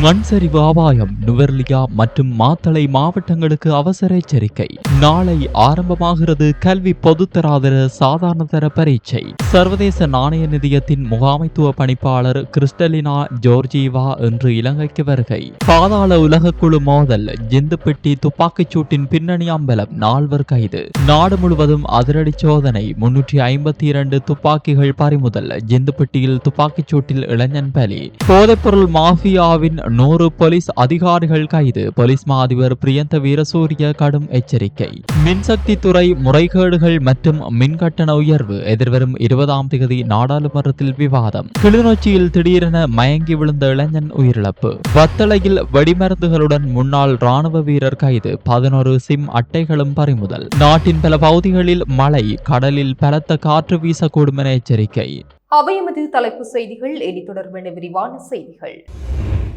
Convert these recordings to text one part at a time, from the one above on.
மண் சரிவு அபாயம் நுவர்லியா மற்றும் மாத்தளை மாவட்டங்களுக்கு அவசர எச்சரிக்கை. நாளை ஆரம்பமாகிறது கல்வி பொதுத்தராதர சாதாரண தர பரீட்சை. சர்வதேச நாணய நிதியத்தின் முகாமைத்துவ பணிப்பாளர் கிறிஸ்டலினா ஜோர்ஜீவா இன்று இலங்கைக்கு வருகை. பாதாள உலகக்குழு மோதல் ஜிந்துப்பெட்டி துப்பாக்கிச் சூட்டின் பின்னணி அம்பலம் நால்வர் கைது. நாடு முழுவதும் அதிரடி சோதனை முன்னூற்றி ஐம்பத்தி இரண்டு துப்பாக்கிகள் பறிமுதல் ஜிந்துப்பெட்டியில் துப்பாக்கிச் சூட்டில் இளைஞன் பலி. போதைப்பொருள் மாஃபியாவின் நூறு போலீஸ் அதிகாரிகள் கைது. போலீஸ் மா அதிபர் பிரியந்த வீரசூரிய கடும் எச்சரிக்கை. மின்சக்தி துறை முறைகேடுகள் மற்றும் மின் கட்டண உயர்வு எதிர்வரும் இருபதாம் தேதி நாடாளுமன்றத்தில் விவாதம். கிளிநொச்சியில் திடீரென மயங்கி விழுந்த இளைஞன் உயிரிழப்பு. வத்தளையில் வெடிமருந்துகளுடன் முன்னாள் ராணுவ வீரர் கைது. பதினோரு சிம் அட்டைகளும் பறிமுதல். நாட்டின் பல பகுதிகளில் மழை கடலில் பலத்த காற்று வீசக்கூடும் என எச்சரிக்கை. அவையமது தலைப்புச் செய்திகள் இனி தொடர்பான விரிவான செய்திகள்.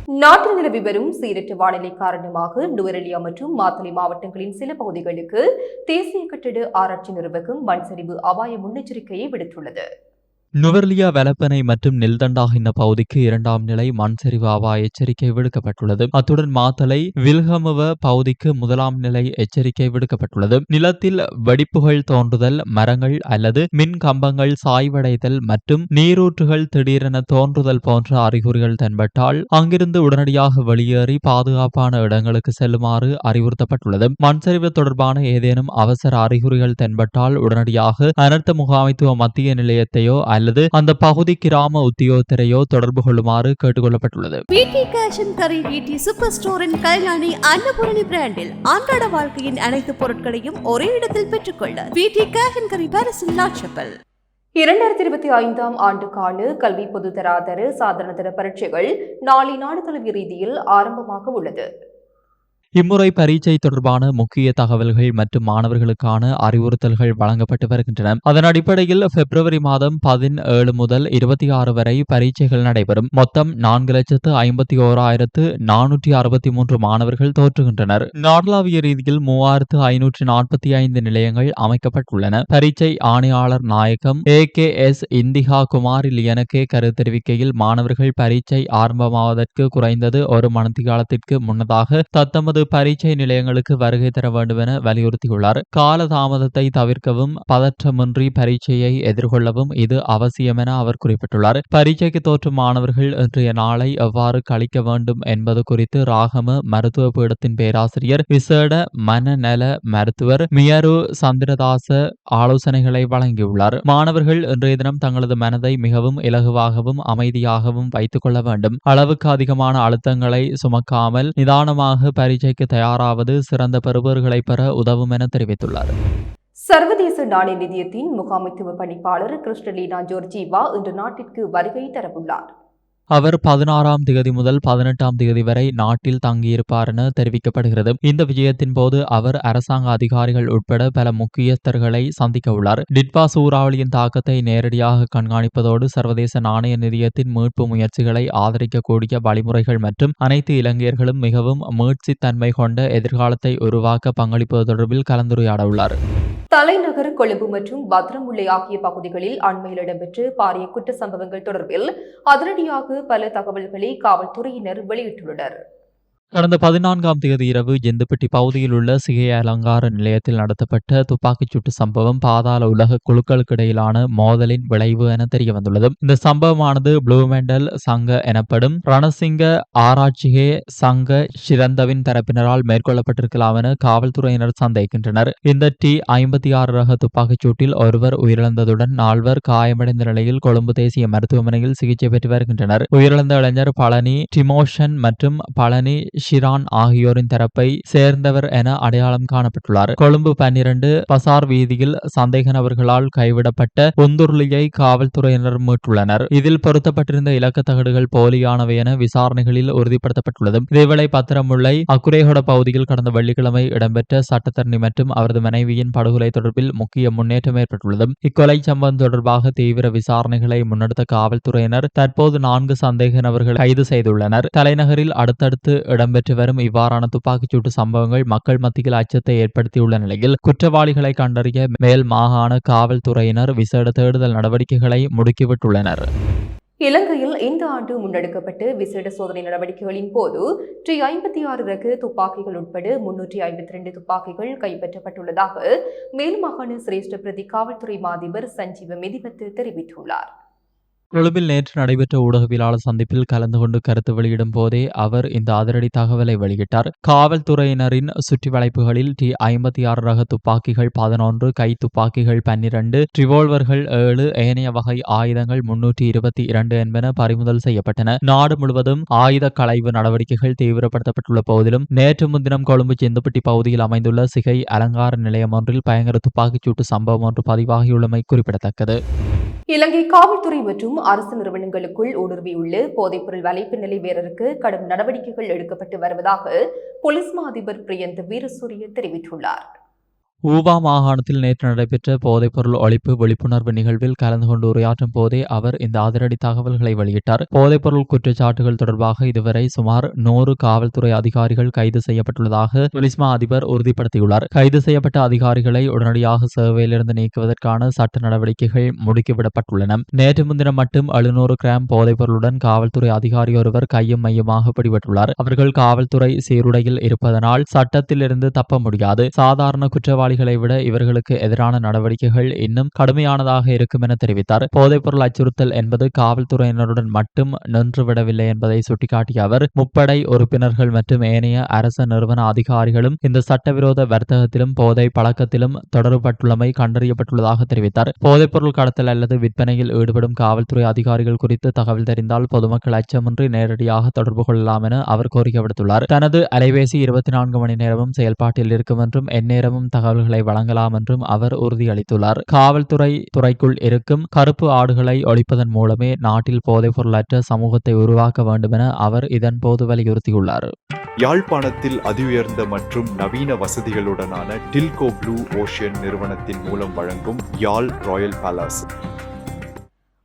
நாட்டில் நிலவி வரும் சீரற்ற வானிலை காரணமாக நுவரெலியா மற்றும் மாத்தளை மாவட்டங்களின் சில பகுதிகளுக்கு தேசிய கட்டிட ஆராய்ச்சி நிறுவகம் மண் சரிவு அபாய முன்னெச்சரிக்கையை விடுத்துள்ளது. நுவர்லியா வெலப்பனை மற்றும் நெல்தண்டாக இந்த பகுதிக்கு இரண்டாம் நிலை மண் சரிவு அபாய எச்சரிக்கை விடுக்கப்பட்டுள்ளது. அத்துடன் மாத்தலை வில்ஹமுவ பகுதிக்கு முதலாம் நிலை எச்சரிக்கை விடுக்கப்பட்டுள்ளது. நிலத்தில் வெடிப்புகள் தோன்றுதல் மரங்கள் அல்லது மின் கம்பங்கள் சாய்வடைதல் மற்றும் நீரூற்றுகள் திடீரென தோன்றுதல் போன்ற அறிகுறிகள் தென்பட்டால் அங்கிருந்து உடனடியாக வெளியேறி பாதுகாப்பான இடங்களுக்கு செல்லுமாறு அறிவுறுத்தப்பட்டுள்ளது. மண் சரிவு தொடர்பான ஏதேனும் அவசர அறிகுறிகள் தென்பட்டால் உடனடியாக அனர்த்த முகாமைத்துவ மத்திய நிலையத்தையோ அல்லது அந்த பகுதி கிராம உத்தியோகத்தரையோ தொடர்பு கொள்ளுமாறு கேட்டுக்கொள்ளப்பட்டுள்ளது. பிடி கேஷ் அண்ட் கரி பிடி சூப்பர் ஸ்டோரின் கல்யாணி அன்னபூரணி பிராண்டில் அன்றாட வாழ்க்கையின் அனைத்து பொருட்களையும் ஒரே இடத்தில் பெற்றுக்கொள்ள பிடி கேஷ் அண்ட் கரி பாரிஸில் லாட்சப்பல் இரண்டாயிரத்தி இருபத்தி ஐந்தாம் ஆண்டுக்கான கல்வி பொதுத்தராதர சாதாரணதர பரீட்சைகள் நாளை நாடு தழுவிய ரீதியில் ஆரம்பமாக உள்ளது. இம்முறை பரீட்சை தொடர்பான முக்கிய தகவல்கள் மற்றும் மாணவர்களுக்கான அறிவுறுத்தல்கள் வழங்கப்பட்டு வருகின்றன. அதன் அடிப்படையில் பிப்ரவரி மாதம் பதினேழு முதல் இருபத்தி ஆறு வரை பரீட்சைகள் நடைபெறும். மொத்தம் நான்கு லட்சத்து ஐம்பத்தி ஓராயிரத்து நானூற்றி அறுபத்தி மூன்று மாணவர்கள் தோற்றுகின்றனர். நாடளாவிய ரீதியில் மூவாயிரத்து ஐநூற்றி நாற்பத்தி ஐந்து நிலையங்கள் அமைக்கப்பட்டுள்ளன. பரீட்சை ஆணையாளர் நாயகம் A K S Indika Kumar Liyanage கரு தெரிவிக்கையில் மாணவர்கள் பரீட்சை ஆரம்பமாவதற்கு குறைந்தது ஒரு மணித்தியாலத்திற்கு முன்னதாக தத்தமது பரீட்சை நிலையங்களுக்கு வருகை தர வேண்டும் என வலியுறுத்தியுள்ளார். காலதாமதத்தை தவிர்க்கவும் பதற்றமின்றி பரீட்சையை எதிர்கொள்ளவும் இது அவசியம் என அவர் குறிப்பிட்டுள்ளார். பரீட்சைக்கு தோற்றும் மாணவர்கள் இன்றைய நாளை எவ்வாறு கழிக்க வேண்டும் என்பது குறித்து ராகம மருத்துவ பீடத்தின் பேராசிரியர் விசேட மனநல மருத்துவர் மியரு சந்திரதாச ஆலோசனைகளை வழங்கியுள்ளார். மாணவர்கள் இன்றைய தினம் தங்களது மனதை மிகவும் இலகுவாகவும் அமைதியாகவும் வைத்துக் கொள்ள வேண்டும். அளவுக்கு அதிகமான அழுத்தங்களை சுமக்காமல் நிதானமாக பரீட்சைக்கு தயாராவது சிறந்த பெறுபவர்களை பெற உதவும் என தெரிவித்துள்ளார். சர்வதேச நாணய நிதியத்தின் முகாமைத்துவ பணிப்பாளர் கிறிஸ்டலீனா ஜோர்ஜிவா இன்று நாட்டிற்கு வருகை தரவுள்ளார். அவர் பதினாறாம் திகதி முதல் பதினெட்டாம் திகதி வரை நாட்டில் தங்கியிருப்பார் என தெரிவிக்கப்படுகிறது. இந்த விஜயத்தின் போது அவர் அரசாங்க அதிகாரிகள் உட்பட பல முக்கியஸ்தர்களை சந்திக்க உள்ளார் டிட்வா சூறாவளியின் தாக்கத்தை நேரடியாக கண்காணிப்பதோடு சர்வதேச நாணய நிதியத்தின் மீட்பு முயற்சிகளை ஆதரிக்கக்கூடிய வழிமுறைகள் மற்றும் அனைத்து இலங்கையர்களும் மிகவும் மீட்சித்தன்மை கொண்ட எதிர்காலத்தை உருவாக்க பங்களிப்பது தொடர்பில் கலந்துரையாட உள்ளார் தலைநகர் கொழும்பு மற்றும் பத்ரமுல்லை ஆகிய பகுதிகளில் அண்மையில் இடம்பெற்ற பாரிய குற்ற சம்பவங்கள் தொடர்பில் அதிரடியாக பல தகவல்களை காவல்துறையினர் வெளியிட்டுள்ளனர். கடந்த பதினான்காம் தேதி இரவு ஜெந்துப்பட்டி பகுதியில் உள்ள சிகை அலங்கார நிலையத்தில் நடத்தப்பட்ட துப்பாக்கிச் சூட்டு சம்பவம் பாதாள உலக குழுக்களுக்கு இடையிலான மோதலின் விளைவு என தெரிய வந்துள்ளது இந்த சம்பவமானது ப்ளூமெண்டல் சங்க எனப்படும் ரணசிங்க ஆராய்ச்சிகே சங்க சிறந்தவின் தரப்பினரால் மேற்கொள்ளப்பட்டிருக்கலாம் என காவல்துறையினர் சந்தேகிக்கின்றனர். இந்த டி ஐம்பத்தி ஆறு ரக துப்பாக்கிச் சூட்டில் ஒருவர் உயிரிழந்ததுடன் நால்வர் காயமடைந்த நிலையில் கொழும்பு தேசிய மருத்துவமனையில் சிகிச்சை பெற்று வருகின்றனர். உயிரிழந்த இளைஞர் பழனி டிமோஷன் மற்றும் பழனி ஷிரான் ஆகியோரின் தரப்பை சேர்ந்தவர் என அடையாளம் காணப்பட்டுள்ளார். கொழும்பு பன்னிரண்டு பசார் வீதியில் சந்தேக நபர்களால் கைவிடப்பட்ட ஒந்துருளியை காவல்துறையினர் மீட்டுள்ளனர். இதில் பொருத்தப்பட்டிருந்த இலக்க தகடுகள் போலியானவை என விசாரணைகளில் உறுதிப்படுத்தப்பட்டுள்ளது இதேவேளை பத்திரமுல்லை அக்குரேகொட பகுதியில் கடந்த வெள்ளிக்கிழமை இடம்பெற்ற சட்டத்தரணி மற்றும் அவரது மனைவியின் படுகொலை தொடர்பில் முக்கிய முன்னேற்றம் ஏற்பட்டுள்ளது இக்கொலை சம்பவம் தொடர்பாக தீவிர விசாரணைகளை முன்னெடுத்த காவல்துறையினர் தற்போது நான்கு சந்தேக நபர்களை கைது செய்துள்ளனர். தலைநகரில் அடுத்தடுத்து இடம் இடம்பெற்று வரும் இவ்வாறான துப்பாக்கிச்சூட்டு சம்பவங்கள் மக்கள் மத்தியில் அச்சத்தை ஏற்படுத்தியுள்ள நிலையில் குற்றவாளிகளை கண்டறிய மேல் மாகாண காவல்துறையினர் விசேட தேடுதல் நடவடிக்கைகளை முடுக்கிவிட்டுள்ளனர். இலங்கையில் இந்த ஆண்டு முன்னெடுக்கப்பட்டு விசேட சோதனை நடவடிக்கைகளின் போது டி ஐம்பத்தி ஆறு ரக துப்பாக்கிகள் உட்பட முன்னூற்றி ஐம்பத்தி ரெண்டு துப்பாக்கிகள் கைப்பற்றப்பட்டுள்ளதாக மேல் மாகாண சிரேஷ்ட பிரதி காவல்துறை மாதிபர் சஞ்சீவ மெதிபத்து தெரிவித்துள்ளார். கொழும்பில் நேற்று நடைபெற்ற ஊடகவியலாளர் சந்திப்பில் கலந்து கொண்டு கருத்து வெளியிடும் போதே அவர் இந்த அதிரடி தகவலை வெளியிட்டார். காவல்துறையினரின் சுற்றி வளைப்புகளில் டி ஐம்பத்தி ஆறு ரக துப்பாக்கிகள் பதினொன்று கை துப்பாக்கிகள் பன்னிரண்டு ரிவால்வர்கள் ஏழு ஏனைய வகை ஆயுதங்கள் முன்னூற்றி இருபத்தி இரண்டு என்பன பறிமுதல் செய்யப்பட்டன. நாடு முழுவதும் ஆயுத களைவு நடவடிக்கைகள் தீவிரப்படுத்தப்பட்டுள்ள போதிலும் நேற்று முன்தினம் கொழும்பு செந்துப்பட்டி பகுதியில் அமைந்துள்ள சிகை அலங்கார நிலையம் ஒன்றில் பயங்கர துப்பாக்கிச்சூட்டு சம்பவம் ஒன்று பதிவாகியுள்ளமை குறிப்பிடத்தக்கது. இலங்கை காவல்துறை மற்றும் அரசு நிறுவனங்களுக்குள் ஊடுருவியுள்ள போதைப்பொருள் வலைப்பு நிலை வீரருக்கு கடும் நடவடிக்கைகள் எடுக்கப்பட்டு வருவதாக போலீஸ் மா அதிபர் பிரியந்த் வீரசூரிய தெரிவித்துள்ளார். ஊவா மாகாணத்தில் நேற்று நடைபெற்ற போதைப்பொருள் ஒழிப்பு விழிப்புணர்வு நிகழ்வில் கலந்து கொண்டு உரையாற்றும் போதே அவர் இந்த அதிரடி தகவல்களை வெளியிட்டார். போதைப்பொருள் குற்றச்சாட்டுகள் தொடர்பாக இதுவரை சுமார் நூறு காவல்துறை அதிகாரிகள் கைது செய்யப்பட்டுள்ளதாக பொலிஸ்மா அதிபர் உறுதிப்படுத்தியுள்ளார். கைது செய்யப்பட்ட அதிகாரிகளை உடனடியாக சேவையிலிருந்து நீக்குவதற்கான சட்ட நடவடிக்கைகள் முடுக்கிவிடப்பட்டுள்ளன. நேற்று முன்தினம் மட்டும் எழுநூறு கிராம் போதைப்பொருளுடன் காவல்துறை அதிகாரி ஒருவர் கையும் மையமாக பிடிபட்டுள்ளார். அவர்கள் காவல்துறை சீருடையில் இருப்பதனால் சட்டத்திலிருந்து தப்ப முடியாது. சாதாரண குற்றவாளி குற்றவாளிகளை விட இவர்களுக்கு எதிரான நடவடிக்கைகள் இன்னும் கடுமையானதாக இருக்கும் என தெரிவித்தார். போதைப்பொருள் அச்சுறுத்தல் என்பது காவல்துறையினருடன் மட்டும் நின்றுவிடவில்லை என்பதை சுட்டிக்காட்டிய அவர் முப்படை உறுப்பினர்கள் மற்றும் ஏனைய அரச நிறுவன அதிகாரிகளும் இந்த சட்டவிரோத வர்த்தகத்திலும் போதை பழக்கத்திலும் தொடர்பட்டுள்ளமை கண்டறியப்பட்டுள்ளதாக தெரிவித்தார். போதைப்பொருள் கடத்தல் அல்லது விற்பனையில் ஈடுபடும் காவல்துறை அதிகாரிகள் குறித்து தகவல் தெரிந்தால் பொதுமக்கள் அச்சமின்றி நேரடியாக தொடர்பு கொள்ளலாம் என அவர் கோரிக்கை விடுத்துள்ளார். தனது அலைபேசி இருபத்தி நான்கு மணி நேரமும் செயல்பாட்டில் இருக்கும் என்றும் எந்நேரமும் தகவல் தகவல்களை வழங்கலாம் என்றும் அவர் உறுதியளித்துள்ளார். காவல்துறை துறைக்குள் இருக்கும் கருப்பு ஆடுகளை ஒழிப்பதன் மூலமே நாட்டில் போதைப்பொருளற்ற சமூகத்தை உருவாக்க வேண்டும் என அவர் இதன்போது வலியுறுத்தியுள்ளார். யாழ்ப்பாணத்தில் அதிஉயர்ந்த மற்றும் நவீன வசதிகளுடனான டில்கோ ப்ளூ ஓஷியன் நிறுவனத்தின் மூலம் வழங்கும் யாழ் ராயல் பேலஸ்.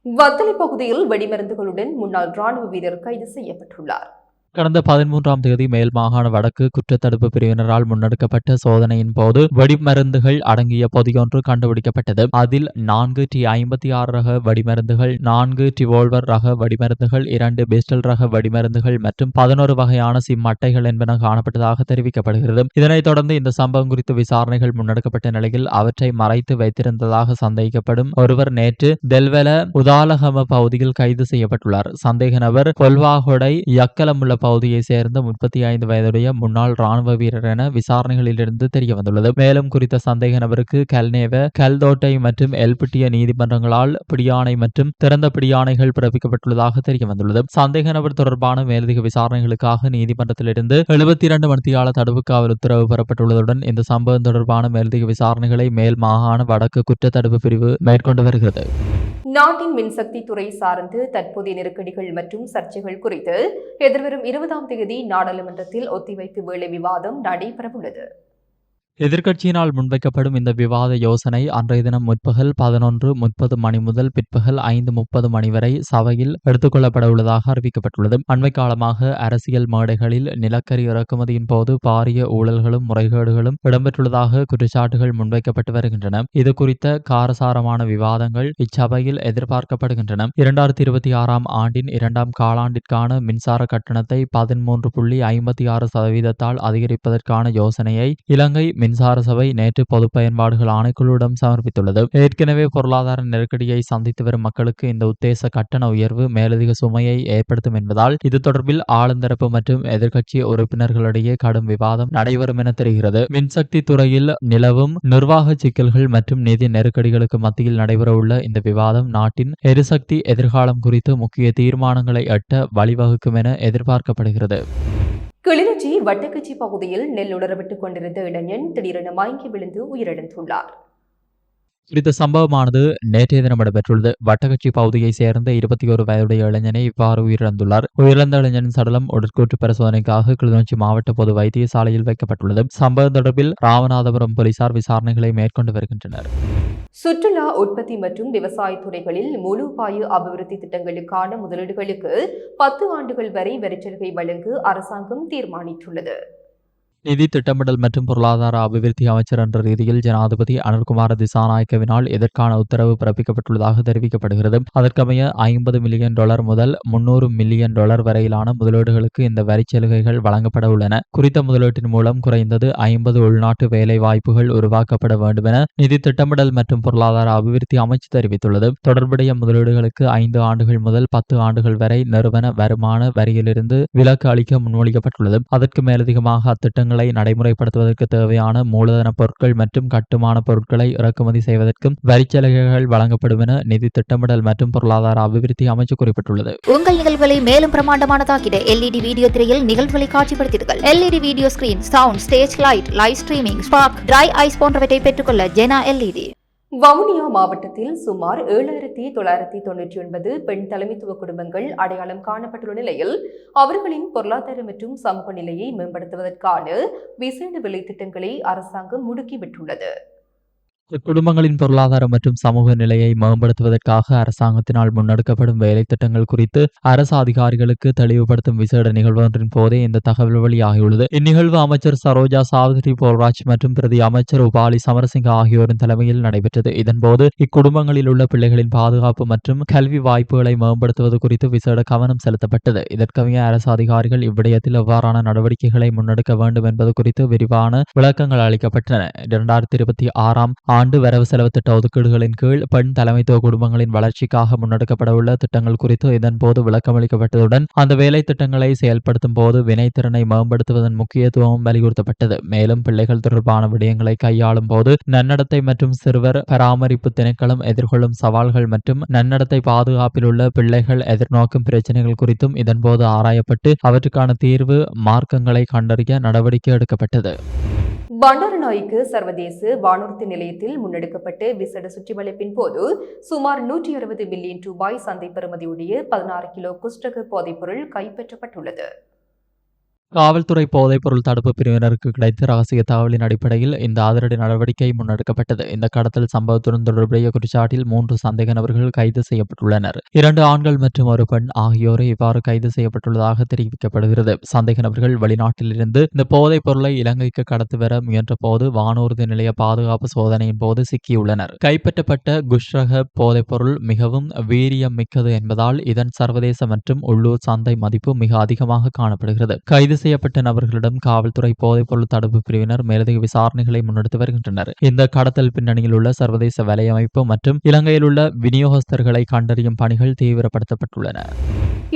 வத்தலை பகுதியில் வெடிமருந்துகளுடன் முன்னாள் ராணுவ வீரர் கைது செய்யப்பட்டுள்ளார். கடந்த பதிமூன்றாம் தேதி மேல் மாகாண வடக்கு குற்றத்தடுப்பு பிரிவினரால் முன்னெடுக்கப்பட்ட சோதனையின் போது வெடிமருந்துகள் அடங்கிய பொதியொன்று கண்டுபிடிக்கப்பட்டது. அதில் நான்கு டி ஐம்பத்தி ஆறு ரக வெடிமருந்துகள் நான்கு டிவோல்வர் ரக வெடிமருந்துகள் இரண்டு பிஸ்டல் ரக வெடிமருந்துகள் மற்றும் பதினோரு வகையான சிம் அட்டைகள் என்பன காணப்பட்டதாக தெரிவிக்கப்படுகிறது. இதனைத் தொடர்ந்து இந்த சம்பவம் குறித்து விசாரணைகள் முன்னெடுக்கப்பட்ட நிலையில் அவற்றை மறைத்து வைத்திருந்ததாக சந்தேகிக்கப்படும் ஒருவர் நேற்று தெல்வெல உதாலகம பகுதியில் கைது செய்யப்பட்டுள்ளார். சந்தேக நபர் கொல்வாகொடை யக்கலமுள்ள பகுதியை சேர்ந்த முப்பத்தி ஐந்து வயதுடைய முன்னாள் ராணுவ வீரர் என விசாரணைகளிலிருந்து தெரிய வந்துள்ளது மேலும் குறித்த சந்தேக நபருக்கு கல்நேவ கல்தோட்டை மற்றும் எல்பிட்டிய நீதிமன்றங்களால் பிடியாணை மற்றும் திறந்த பிடியாணைகள் பிறப்பிக்கப்பட்டுள்ளதாக தெரிய வந்துள்ளது சந்தேக நபர் தொடர்பான மேலதிக விசாரணைகளுக்காக நீதிமன்றத்திலிருந்து எழுபத்தி இரண்டு மணித்தியால தடுப்பு காவல் உத்தரவு பெறப்பட்டுள்ளதுடன் இந்த சம்பவம் தொடர்பான மேலதிக விசாரணைகளை மேல் மாகாண வடக்கு குற்றத்தடுப்பு பிரிவு மேற்கொண்டு வருகிறது. நாட்டின் மின்சக்தி துறை சார்ந்து தற்போதைய நெருக்கடிகள் மற்றும் சர்ச்சைகள் குறித்து எதிர்வரும் இருபதாம் தேதி நாடாளுமன்றத்தில் ஒத்திவைப்பு வேலை விவாதம் நடைபெறவுள்ளது. எதிர்க்கட்சியினால் முன்வைக்கப்படும் இந்த விவாத யோசனை அன்றைய தினம் முற்பகல் பதினொன்று முப்பது மணி முதல் பிற்பகல் ஐந்து முப்பது மணி வரை சபையில் எடுத்துக்கொள்ளப்பட உள்ளதாக அறிவிக்கப்பட்டுள்ளது. அண்மை காலமாக அரசியல் மேடைகளில் நிலக்கரி இறக்குமதியின் போது பாரிய ஊழல்களும் முறைகேடுகளும் இடம்பெற்றுள்ளதாக குற்றச்சாட்டுகள் முன்வைக்கப்பட்டு வருகின்றன. இது குறித்த காரசாரமான விவாதங்கள் இச்சபையில் எதிர்பார்க்கப்படுகின்றன. இரண்டாயிரத்தி இருபத்தி ஆறாம் ஆண்டின் இரண்டாம் காலாண்டிற்கான மின்சார கட்டணத்தை பதிமூன்று புள்ளி ஐம்பத்தி ஆறு சதவீதத்தால் அதிகரிப்பதற்கான யோசனையை இலங்கை மின்சார சபை நேற்று பொது பயன்பாடுகள் ஆணைக்குழுவிடம் சமர்ப்பித்துள்ளது. ஏற்கனவே பொருளாதார நெருக்கடியை சந்தித்து வரும் மக்களுக்கு இந்த உத்தேச கட்டண உயர்வு மேலதிக சுமையை ஏற்படுத்தும் என்பதால் இது தொடர்பில் ஆளுந்தரப்பு மற்றும் எதிர்க்கட்சி உறுப்பினர்களிடையே கடும் விவாதம் நடைபெறும் என தெரிகிறது. மின்சக்தி துறையில் நிலவும் நிர்வாக சிக்கல்கள் மற்றும் நிதி நெருக்கடிகளுக்கு மத்தியில் நடைபெறவுள்ள இந்த விவாதம் நாட்டின் எரிசக்தி எதிர்காலம் குறித்து முக்கிய தீர்மானங்களை எட்ட வழிவகுக்கும் என எதிர்பார்க்கப்படுகிறது. கிளிநொச்சி வட்டக்கச்சி பகுதியில் நெல் உணரவிட்டுக் கொண்டிருந்த இளைஞன் திடீரென மயங்கி விழுந்து உயிரிழந்துள்ளார். குறித்த சம்பவமானது நேற்றைய தினம் இடம்பெற்றுள்ளது. வட்டக்கட்சி பகுதியை சேர்ந்த இருபத்தி ஒரு வயதுடைய இளைஞனை இவ்வாறு உயிரிழந்துள்ளார். உயிரிழந்த இளைஞனின் சடலம் உடற்கூற்று பரிசோதனைக்காக கிளிநொச்சி மாவட்ட பொது வைத்தியசாலையில் வைக்கப்பட்டுள்ளது. சம்பவம் தொடர்பில் ராமநாதபுரம் போலீசார் விசாரணைகளை மேற்கொண்டு வருகின்றனர். சுற்றுலா உற்பத்தி மற்றும் விவசாய துறைகளில் மூலோபாய அபிவிருத்தி திட்டங்களுக்கான முதலீடுகளுக்கு பத்து ஆண்டுகள் வரை வரிச்சலுகை வழங்க அரசாங்கம் தீர்மானித்துள்ளது. நிதி திட்டமிடல் மற்றும் பொருளாதார அபிவிருத்தி அமைச்சர் என்ற ரீதியில் ஜனாதிபதி அனுர்குமார திசாநாயக்கவினால் இதற்கான உத்தரவு பிறப்பிக்கப்பட்டுள்ளதாக தெரிவிக்கப்படுகிறது. அதற்கமைய ஐம்பது மில்லியன் டாலர் முதல் முன்னூறு மில்லியன் டாலர் வரையிலான முதலீடுகளுக்கு இந்த வரி சலுகைகள் வழங்கப்பட உள்ளன. குறித்த முதலீட்டின் மூலம் குறைந்தது ஐம்பது உள்நாட்டு வேலை வாய்ப்புகள் உருவாக்கப்பட வேண்டும் என நிதி திட்டமிடல் மற்றும் பொருளாதார அபிவிருத்தி அமைச்சு தெரிவித்துள்ளது. தொடர்புடைய முதலீடுகளுக்கு ஐந்து ஆண்டுகள் முதல் பத்து ஆண்டுகள் வரை நிறுவன வருமான வரியிலிருந்து விலக்கு அளிக்க முன்மொழிக்கப்பட்டுள்ளது அதற்கு மேலதிகமாக அத்திட்டங்கள் திட்டங்களை நடைமுறைப்படுத்துவதற்கு தேவையான மூலதன பொருட்கள் மற்றும் கட்டுமான பொருட்களை இறக்குமதி செய்வதற்கும் வரிச்சலுகைகள் வழங்கப்படும் என நிதி திட்டமிடல் மற்றும் பொருளாதார அபிவிருத்தி அமைச்சு குறிப்பிட்டுள்ளது. உங்கள் நிகழ்வுகளை மேலும் பிரமாண்டமானதாகிட எல்இடி வீடியோ திரையில் நிகழ்வுகளை காட்சிப்படுத்தீர்கள் LED video screen sound stage light live streaming spark dry ice போன்றவற்றை பெற்றுக்கொள்ள ஜெனா எல்இடி வவுனியா மாவட்டத்தில் சுமார் ஏழாயிரத்தி தொள்ளாயிரத்தி தொண்ணூற்றி ஒன்பது பெண் தலைமைத்துவ குடும்பங்கள் அடையாளம் காணப்பட்டுள்ள நிலையில் அவர்களின் பொருளாதார மற்றும் சமூக நிலையை மேம்படுத்துவதற்கான விசேட விலை திட்டங்களை அரசாங்கம் முடுக்கிவிட்டுள்ளது. குடும்பங்களின் பொருளாதார மற்றும் சமூக நிலையை மேம்படுத்துவதற்காக அரசாங்கத்தினால் முன்னெடுக்கப்படும் வேலை திட்டங்கள் குறித்து அரசு அதிகாரிகளுக்கு தெளிவுபடுத்தும் விசேட நிகழ்வொன்றின் போதே இந்த தகவல் வெளியாகியுள்ளது. இந்நிகழ்வு அமைச்சர் சரோஜா சாவித்ரி போல்ராஜ் மற்றும் பிரதி அமைச்சர் உபாலி சமரசிங்க ஆகியோரின் தலைமையில் நடைபெற்றது. இதன்போது இக்குடும்பங்களில் உள்ள பிள்ளைகளின் பாதுகாப்பு மற்றும் கல்வி வாய்ப்புகளை மேம்படுத்துவது குறித்து விசேட கவனம் செலுத்தப்பட்டது. இதற்கமைய அரசு அதிகாரிகள் இவ்விடயத்தில் எவ்வாறான நடவடிக்கைகளை முன்னெடுக்க வேண்டும் என்பது குறித்து விரிவான விளக்கங்கள் அளிக்கப்பட்டன. இரண்டாயிரத்தி இருபத்தி ஆறாம் ஆண்டு வரவு செலவு திட்ட ஒதுக்கீடுகளின் கீழ் பெண் தலைமைத்துவ குடும்பங்களின் வளர்ச்சிக்காக முன்னெடுக்கப்படவுள்ள திட்டங்கள் குறித்து இதன்போது விளக்கமளிக்கப்பட்டதுடன் அந்த வேலை திட்டங்களை செயல்படுத்தும் போது வினைத்திறனை மேம்படுத்துவதன் முக்கியத்துவமும் வலியுறுத்தப்பட்டது. மேலும் பிள்ளைகள் தொடர்பான விடயங்களை கையாளும் போது நன்னடத்தை மற்றும் சிறுவர் பராமரிப்பு திணைக்களம் எதிர்கொள்ளும் சவால்கள் மற்றும் நன்னடத்தை பாதுகாப்பில் உள்ள பிள்ளைகள் எதிர்நோக்கும் பிரச்சனைகள் குறித்தும் இதன்போது ஆராயப்பட்டு அவற்றுக்கான தீர்வு மார்க்கங்களை கண்டறிய நடவடிக்கை எடுக்கப்பட்டது. பண்டாரநாய்க்கு சர்வதேச வானூர்தி நிலையத்தில் முன்னெடுக்கப்பட்ட விசேட சுற்றிவளைப்பின் போது சுமார் நூற்றி அறுபது மில்லியன் ரூபாய் சந்தை பெறுமதியுடைய பதினாறு கிலோ குஸ்டக போதைப்பொருள் கைப்பற்றப்பட்டுள்ளது. காவல்துறை போதைப்பொருள் தடுப்பு பிரிவினருக்கு கிடைத்த ரகசிய தகவலின் அடிப்படையில் இந்த அதிரடி நடவடிக்கை முன்னெடுக்கப்பட்டது. இந்த கடத்தல் சம்பவத்துடன் தொடர்புடைய குற்றச்சாட்டில் மூன்று சந்தேக நபர்கள் கைது செய்யப்பட்டுள்ளனர். இரண்டு ஆண்கள் மற்றும் ஒரு பெண் ஆகியோரை இவ்வாறு கைது செய்யப்பட்டுள்ளதாக தெரிவிக்கப்படுகிறது. சந்தேக நபர்கள் வெளிநாட்டிலிருந்து இந்த போதைப் பொருளை இலங்கைக்கு கடத்தி வர முயன்றபோது வானூர்தி நிலைய பாதுகாப்பு சோதனையின் போது சிக்கியுள்ளனர். கைப்பற்றப்பட்ட குஷ்ரக போதைப்பொருள் மிகவும் வீரியம் மிக்கது என்பதால் இதன் சர்வதேச மற்றும் உள்ளூர் சந்தை மதிப்பு மிக அதிகமாக காணப்படுகிறது. கைது செய்யப்பட்ட நபர்களிடம் காவல்துறை போதைப்பொருள் தடுப்பு பிரிவினர் மேலதிக விசாரணைகளை முன்னெடுத்து வருகின்றனர். இந்த கடத்தல் பின்னணியில் உள்ள சர்வதேச வலையமைப்பு மற்றும் இலங்கையில் உள்ள விநியோகஸ்தர்களை கண்டறியும் பணிகள் தீவிரப்படுத்தப்பட்டுள்ளன.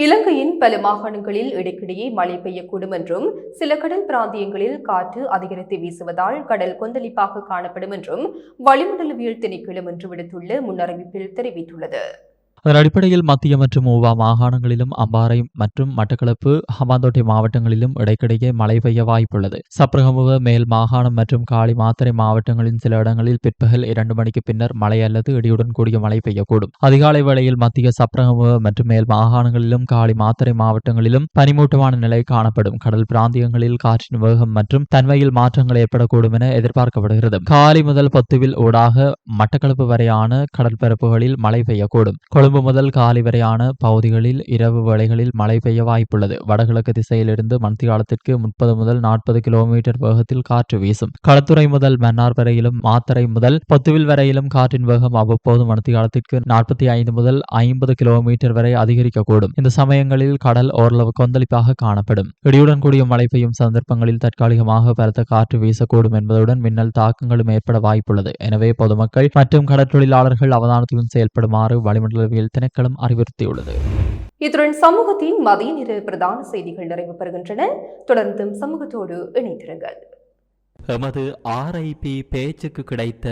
இலங்கையின் பல மாகாணங்களில் இடைக்கிடையே மழை பெய்யக்கூடும் என்றும் சில கடல் பிராந்தியங்களில் காற்று அதிகரித்து வீசுவதால் கடல் கொந்தளிப்பாக காணப்படும் என்றும் வளிமண்டலவியல் திணைக்களம் என்று விடுத்துள்ள முன்னறிவிப்பில் தெரிவித்துள்ளது. அதன் அடிப்படையில் மத்திய மற்றும் ஊவா மாகாணங்களிலும் அம்பாறை மற்றும் மட்டக்களப்பு ஹமாந்தோட்டை மாவட்டங்களிலும் இடைக்கிடையே மழை பெய்ய வாய்ப்புள்ளது. சப்ரகமுவ மேல் மாகாணம் மற்றும் காளி மாத்தறை மாவட்டங்களின் சில இடங்களில் பிற்பகல் இரண்டு மணிக்கு பின்னர் மழை அல்லது இடியுடன் கூடிய மழை பெய்யக்கூடும். அதிகாலை வேளையில் மத்திய சப்ரகமுவ மற்றும் மேல் மாகாணங்களிலும் காளி மாத்தறை மாவட்டங்களிலும் பனிமூட்டமான நிலை காணப்படும். கடல் பிராந்தியங்களில் காற்றின் வேகம் மற்றும் தன்மையில் மாற்றங்கள் ஏற்படக்கூடும் என எதிர்பார்க்கப்படுகிறது. காலை முதல் பத்துவில் ஊடாக மட்டக்களப்பு வரையான கடற்பரப்புகளில் மழை பெய்யக்கூடும். கொழும்பு முதல் காலை வரையான பகுதிகளில் இரவு வேளைகளில் மழை பெய்ய வாய்ப்புள்ளது. வடகிழக்கு திசையிலிருந்து மணித்தியாலத்திற்கு முப்பது முதல் நாற்பது கிலோமீட்டர் வேகத்தில் காற்று வீசும். களத்துறை முதல் மன்னார் வரையிலும் மாத்தறை முதல் பொத்துவில் வரையிலும் காற்றின் வேகம் அவ்வப்போது மணித்தியாலத்திற்கு நாற்பத்தி ஐந்து முதல் ஐம்பது கிலோமீட்டர் வரை அதிகரிக்கக்கூடும். இந்த சமயங்களில் கடல் ஓரளவு கொந்தளிப்பாக காணப்படும். இடியுடன் கூடிய மழை பெய்யும் சந்தர்ப்பங்களில் தற்காலிகமாக பலத்த காற்று வீசக்கூடும் என்பதுடன் மின்னல் தாக்கங்களும் ஏற்பட வாய்ப்புள்ளது. எனவே பொதுமக்கள் மற்றும் கடற்தொழிலாளர்கள் அவதானத்துடன் செயல்படுமாறு வளிமண்டலவியல் திணைக்களம் அறிவுறுத்தியுள்ளது. இத்துடன் சமூகத்தின் மதிய நிற பிரதான செய்திகள் நிறைவு பெறுகின்றன தொடர்ந்தும் சமூகத்தோடு இணைத்திருங்கள் எமது ஆர்ஐபி பேச்சுக்கு கிடைத்த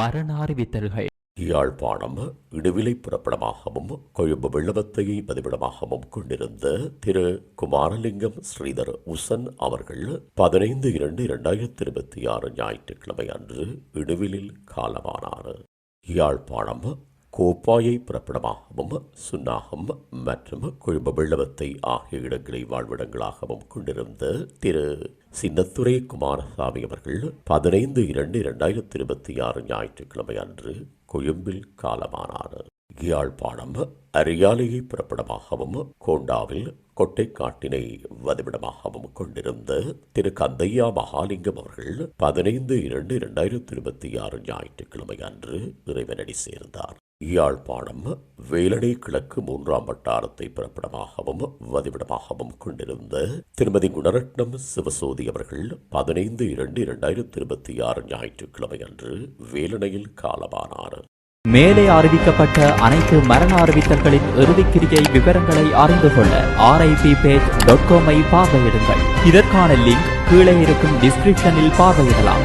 மரண அறிவித்தல்கள். யாழ்ப்பாணம் இடுவிலை புறப்படமாகவும் கொழும்பு வெள்ளவத்தையை பதிவிடமாகவும் கொண்டிருந்த திரு. குமாரலிங்கம் ஸ்ரீதர் உசன் அவர்கள் பதினைந்து இரண்டு இரண்டாயிரத்தி இருபத்தி ஆறு ஞாயிற்றுக்கிழமை அன்று இடுவிலில் காலமானார். யாழ்ப்பாணம் கோப்பாயை பிறப்பிடமாகவும் சுன்னாகம் மற்றும் கொழும்பு வெள்ளவத்தை ஆகிய இடங்களை வாழ்விடங்களாகவும் கொண்டிருந்த திரு. சின்னத்துரை குமாரசாமி அவர்கள் பதினைந்து இரண்டு இரண்டாயிரத்தி இருபத்தி ஆறு ஞாயிற்றுக்கிழமை அன்று கொழும்பில் காலமானார். யாழ்ப்பாணம் அரியாலையை பிறப்பிடமாகவும் கோண்டாவில் கொட்டைக்காட்டினை வதிவிடமாகவும் கொண்டிருந்த திரு. கந்தையா மகாலிங்கம் அவர்கள் பதினைந்து இரண்டு இரண்டாயிரத்தி இருபத்தி ஆறு ஞாயிற்றுக்கிழமை அன்று இறைவனடி சேர்ந்தார். யாழ்ப்பாணம் வேலடை கிழக்கு மூன்றாம் வட்டாரத்தை பிறப்பிடமாகவும் வதிவிடமாகவும் கொண்டிருந்த திருமதி குணரட்னம் சிவசோதி அவர்கள் பதினைந்து இரண்டு இரண்டாயிரத்தி இருபத்தி ஆறு ஞாயிற்றுக்கிழமை அன்று வேலனையில் காலமானார். மேலே அறிவிக்கப்பட்ட அனைத்து மரண அறிவித்தல்களின் இறுதிக்கிரியை விவரங்களை அறிந்து கொள்ள R I P page dot காமை பார்வையிடுங்கள். இதற்கான லிங்க் கீழே இருக்கும் டிஸ்கிரிப்ஷனில் பார்வையிடலாம்.